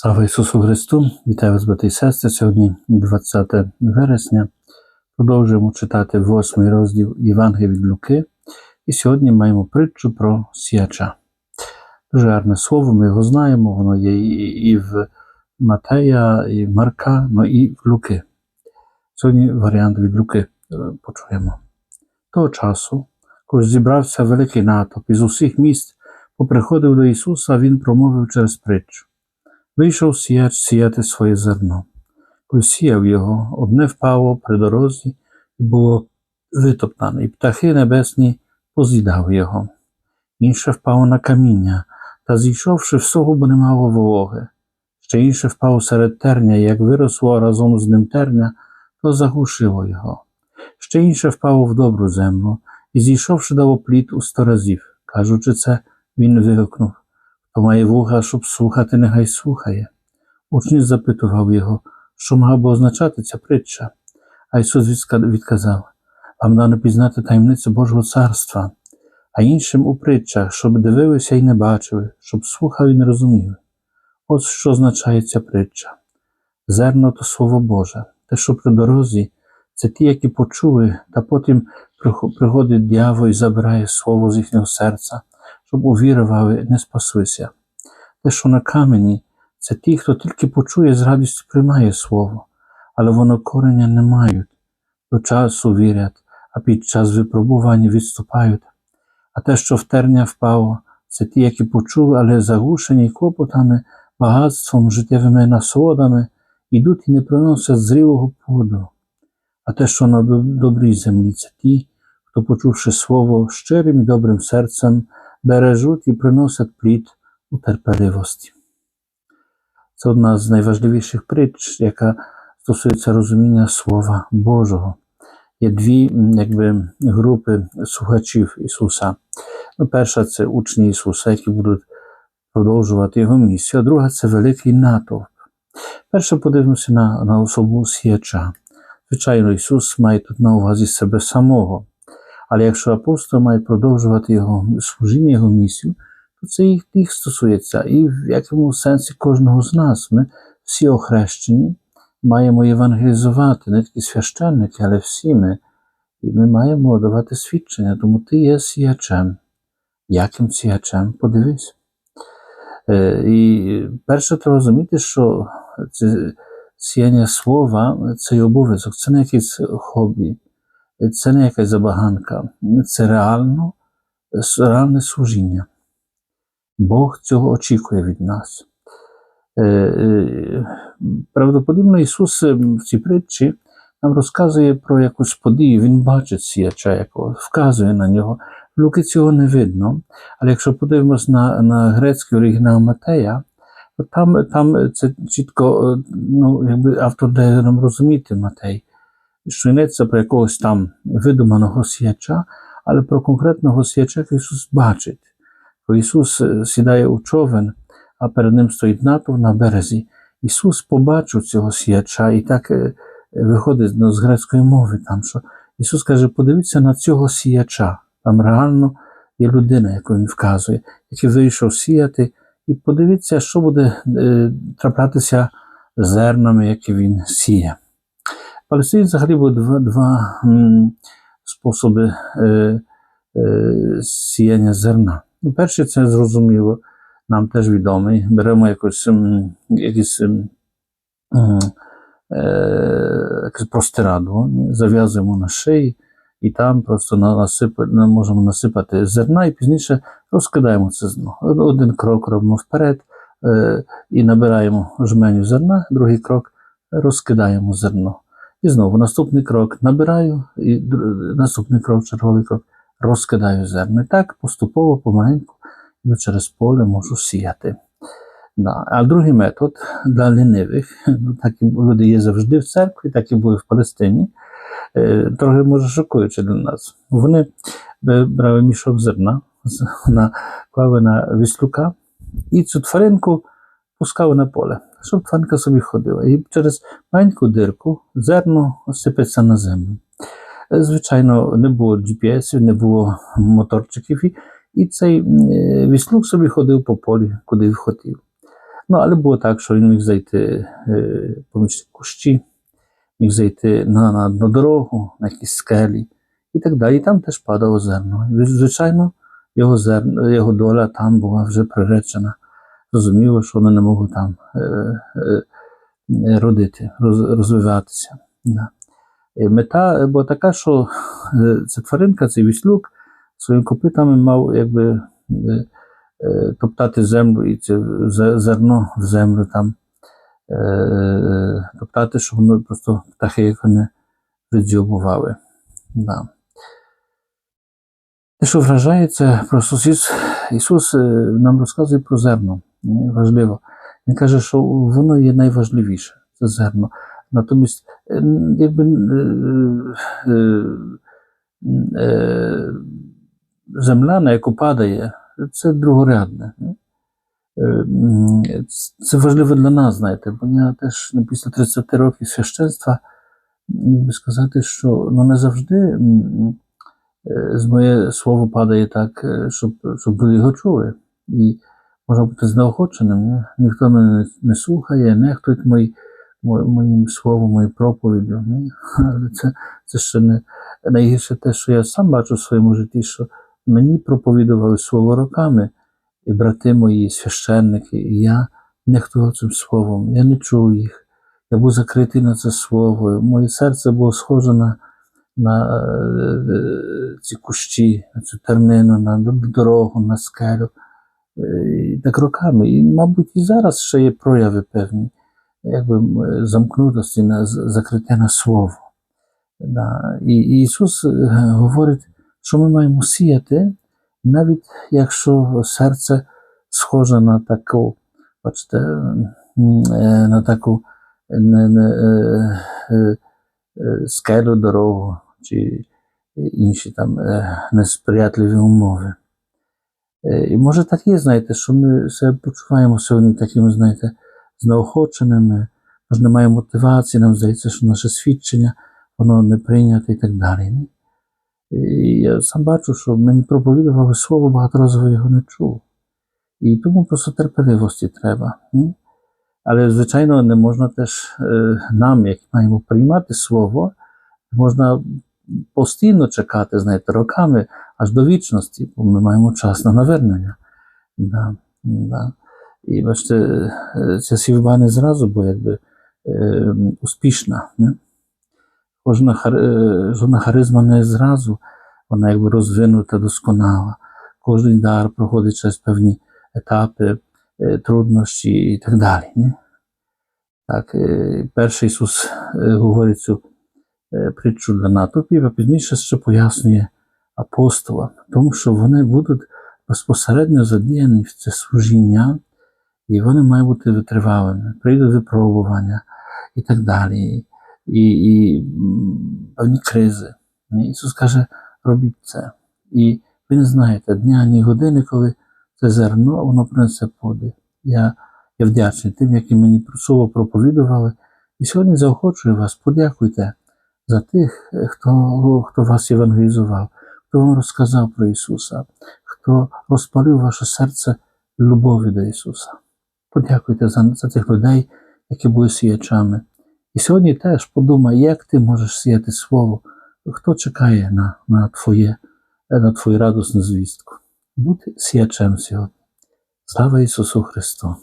Слава Ісусу Христу! Вітаю вас, брати і сестри. Сьогодні 20 вересня. Продовжуємо читати восьмий розділ Євангелія від Луки. І сьогодні маємо притчу про сіяча. Дуже гарне слово, ми його знаємо, воно є і і в Матея, і в Марка, ну і в Луки. Сьогодні варіант від Луки е, почуємо. Того часу, коли зібрався великий натовп із усіх міст, поприходив до Ісуса, Він промовив через притчу. Вийшов сіяч сіяти своє зерно. Коли сіяв його, одне впало при дорозі і було витоптане, і птахи небесні поз'їдали його. Інше впало на каміння, та зійшовши всього, бо не мало вологи. Ще інше впало серед терня, і як виросло разом з ним терня, то заглушило його. Ще інше впало в добру землю, і зійшовши дало плід у сто разів. Кажучи це, він вигукнув Хто має вуха, щоб слухати, нехай слухає. Учні запитував його, що мала би означати ця притча. А Ісус відказав: Вам дано пізнати таємницю Божого царства, а іншим у притчах, щоб дивилися і не бачили, щоб слухали і не розуміли. От що означає ця притча. Зерно то Слово Боже, те, що при дорозі, це ті, які почули, та потім приходить дьявол і забирає слово з їхнього серця, щоб увірували, не спаслися. Те, що на камені, це ті, хто тільки почує, з радістю приймає слово, але воно корення не мають, до часу вірять, а під час випробування відступають. А те, що в терня впало, це ті, які почули, але заглушені клопотами, багатством, життєвими насолодами, ідуть і не приносять зрілого плоду. А те, що на добрій землі, це ті, хто, почувши слово щирим і добрим серцем, бережуть і приносять плід у терпеливості. Це одна з найважливіших притч, яка стосується розуміння Слова Божого. Є дві якби, групи слухачів Ісуса. Ну, перша це учні Ісуса, які будуть продовжувати Його місію, а друга це великий натовп. Перше подивимося на, на особу сіяча. Звичайно, Ісус має тут на увазі себе самого. Але якщо апостол має продовжувати його служіння, його місію, то це їх, їх стосується. І в якому сенсі кожного з нас. Ми всі охрещені, маємо євангелізувати, не тільки священники, але всі ми. І ми маємо давати свідчення, тому ти є сіячем. Яким сіячем? Подивись. Е, І перше треба розуміти, що це сіяння слова це і обов'язок, це не якесь хобі, це не якась забаганка, це реально реальне служіння. Бог цього очікує від нас. Е, е, Правдоподібно Ісус е, в цій притчі нам розказує про якусь подію, Він бачить сіяча, якого вказує на нього. В Луки цього не видно, але якщо подивимось на, на грецький оригінал Матея, то там, там це чітко ну, якби автор дає нам розуміти Матей, що йдеться про якогось там видуманого сіяча, але про конкретного сіяча Ісус бачить. Коли Ісус е, сідає у човен, а перед ним стоїть натовп на березі. Ісус побачив цього сіяча і так е, виходить ну, з грецької мови, там, що Ісус каже: подивіться на цього сіяча. Там реально є людина, яку він вказує, який вийшов сіяти, і подивіться, що буде е, траплятися зернами, які він сіє. Палестині взагалі буде два, два м, способи е, е, сіяння зерна. Перший це зрозуміло, нам теж відомий. Беремо якось, м, якийсь м, е, простирадло, зав'язуємо на шиї, і там просто на- насипа- на- можемо насипати зерна, і пізніше розкидаємо це зерно. Один крок робимо вперед е, і набираємо жменю зерна, другий крок розкидаємо зерно. І знову наступний крок набираю, і наступний крок, черговий крок, розкидаю зерно. І так поступово, помаленьку, іду через поле можу сіяти. Да. А другий метод для лінивих, ну, так і люди є завжди в церкві, так і були в Палестині, е, трохи може шокуючи для нас. Вони брали мішок зерна, на, клали на віслюка і цю тваринку пускали на поле, щоб тваринка собі ходила. І через маленьку дирку зерно сипеться на землю. Е, Звичайно, не було GPS, не було моторчиків, і, і цей е, віслюк собі ходив по полі, куди хотів. Ну, але було так, що він міг зайти е, поміж кущі, міг зайти на, на, на дорогу, на якісь скелі і так далі. І там теж падало зерно. І, звичайно, його, зерно, його доля там була вже приречена. Зрозуміло, що вони не можуть там е, е, е, родити, розвиватися. Мета була така, що ця тваринка, цей віслюк, своїми копитами мав якби топтати землю і це зерно в землю там топтати, щоб воно просто птахи їх не відзьобували. Да. Те, що вражає, це просто Ісус, нам розказує про зерно. Важливо. Він каже, що воно є найважливіше це зерно. Натомість, е, якби е, е, е, земля, на яку падає, це другорядне. Е, Це важливо для нас, знаєте, бо я теж ну, після 30 років священства би сказати, що ну, не завжди е, з моє слово падає так, щоб, щоб люди його чули. І можна бути знеохоченим. Ніхто мене не, слухає, нехтують мої, мо- моїм словом, моєю проповіддю. Але це, це ще не найгірше те, що я сам бачу в своєму житті, що мені проповідували слово роками, і брати мої, священники, і я нехтував цим словом, я не чув їх. Я був закритий на це слово. Моє серце було схоже на, на е, е, ці кущі, на цю тернину, на дорогу, на скелю. Е, так роками. І, мабуть, і зараз ще є прояви певні, якби замкнутості на закриття на слово. Да. І, і Ісус е, говорить, що ми маємо сіяти, навіть якщо серце схоже на таку, бачите, е, на таку не, не, е, е, скелю дорогу чи інші там е. Е, І може так є, знаєте, що ми себе почуваємо сьогодні такими, знаєте, знеохоченими, може немає мотивації, нам здається, що наше свідчення, воно не прийняте і так далі. І я сам бачу, що мені проповідували слово, багато разів його не чув. І тому просто терпеливості треба. ні? Але, звичайно, не можна теж е, нам, як маємо приймати слово, можна постійно чекати, знаєте, роками аж до вічності, бо ми маємо час на навернення. Да, да. І бачите, ця сівба не зразу, бо якби е, успішна. Не? Кожна, жодна харизма не зразу, вона якби розвинута, досконала. Кожен дар проходить через певні етапи, труднощі і так далі. Не? Так, перший Ісус говорить цю притчу для натовпів, а пізніше ще пояснює апостолам, тому що вони будуть безпосередньо задіяні в це служіння, і вони мають бути витривалими, прийдуть випробування і так далі, і, і певні кризи. Ісус каже, робіть це. І ви не знаєте дня, ні години, коли це зерно, воно принесе плоди. Я, я вдячний тим, які мені про слово проповідували. І сьогодні заохочую вас, подякуйте за тих, хто, хто вас євангелізував, хто вам розказав про Ісуса, хто розпалив ваше серце любові до Ісуса. Подякуйте за, за тих людей, які були сіячами. І сьогодні теж подумай, як ти можеш сіяти Слово, хто чекає на, на, твоє, на твою радісну звістку. Бути сіячем сьогодні. Слава Ісусу Христу!